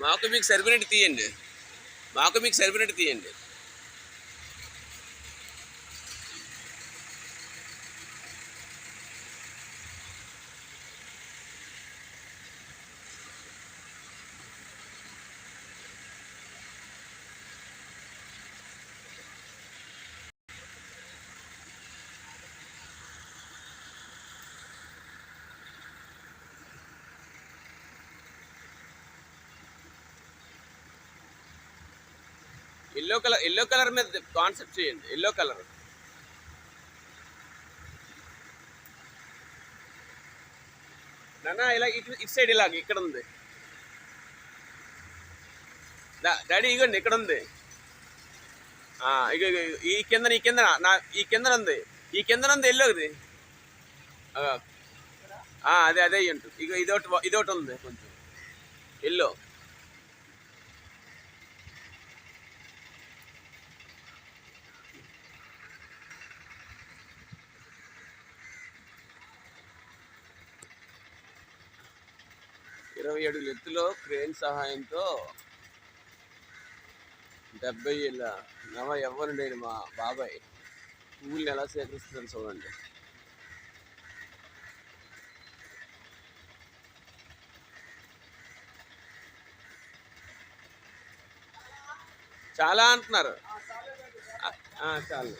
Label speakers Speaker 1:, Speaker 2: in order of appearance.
Speaker 1: మాకు మీకు సరిపోయినట్టు తీయండి. మాకు మీకు సరిపోయినట్టు తీయండి. ఎల్లో కలర్ ఎల్లో కలర్ మీద కాన్సెప్ట్ చేయండి. ఎల్లో కలర్ నాన్న ఇలా ఇటు ఇటు సైడ్ ఇలాగ ఇక్కడ ఉంది. డా- డాడీ ఇగోండి ఇక్కడ ఉంది. ఇగో ఈ కింద ఈ కింద నా ఈ కింద ఉంది. ఈ కింద ఉంది ఎల్లోది అదే అదే ఉంటుంది ఇక ఇదొకటి ఇదొకటి ఉంది కొంచెం. ఎల్లో ఇరవై ఏడు ఎత్తులో క్రేన్ సహాయంతో డెబ్బై ఏళ్ళ నవ ఎవ్వరు మా బాబాయ్ పువ్వుల్ని ఎలా సేకరిస్తుందని చూడండి. చాలా అంటున్నారు. చాలు.